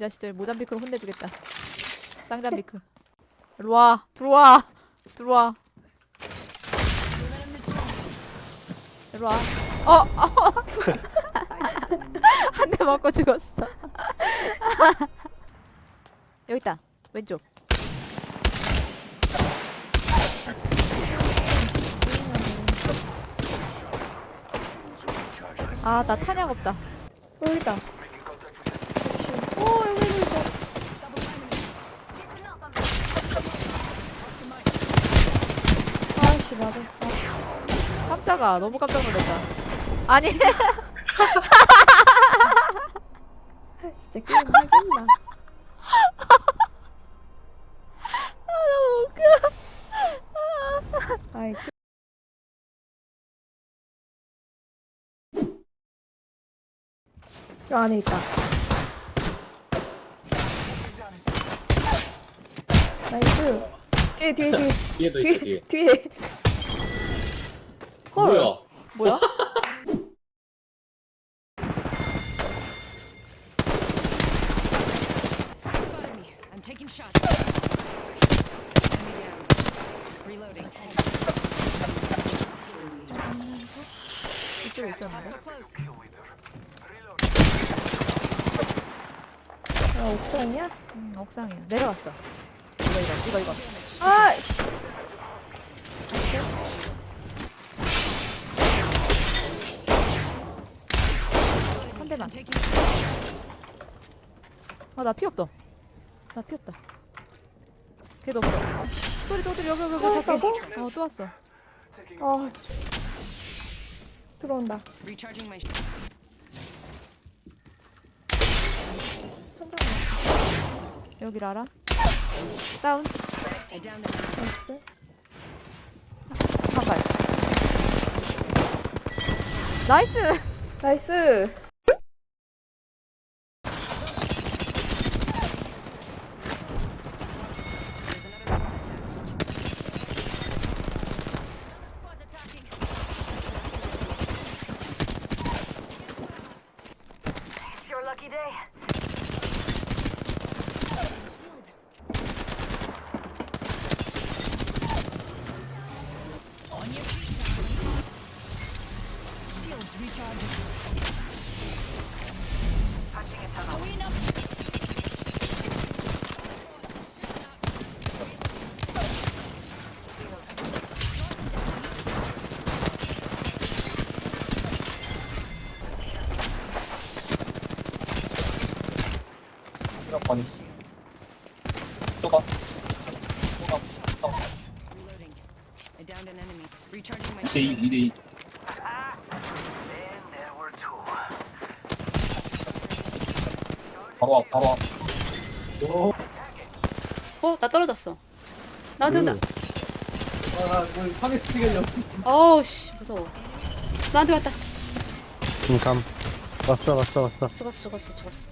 자식들 모잠비크로 혼내주겠다. 쌍잠비크. 일로와 들어와 들어와. 일로와. 어, 어. 한 대 맞고 죽었어. 여기 있다. 왼쪽. 아, 나 탄약 없다. 여기 있다. 오 여기 있어. 아씨 맞았어. 깜짝아, 너무 깜짝 놀랐다. 아니, 진짜 게임 하겠나? 너무 웃겨. 아이. 저 안에 있다. 나이스. 뒤에 뒤에 뒤에 뒤에도 있어 뒤에. 뒤에. 헐. 뭐야? 뭐야? Spotted me. I'm taking shots. Enemy down. Reloading. 이쪽에 있었는데. Close. 야 옥상이야? 음, 옥상이야. 내려왔어. 이거, 이거, 이거, 이거. 아. 대만. 아, 나 피 없다. 나 피 없다. 걔도 없어. 소리 또 들려, 여기, 여기, 또 여기, 밖에. 어, 또 왔어. 아. 들어온다. Recharging my. sh- 여기를 알아? 다운. The 나이스. 한 발. 나이스! 나이스. Lucky day. Shields recharging. 아니. 또 가. 또 가. 또 가. Reloading. I downed an enemy. Recharging my. 2대2, shields. 2대2. 바로 와, 바로 와. 오. 어, 나 떨어졌어. 나한테 온다. 아, 뭐, 파괴 치겠냐. 어우, 씨, 무서워. 나한테 왔다. 중감 왔어 왔어 왔어 죽었어, 죽었어, 죽었어.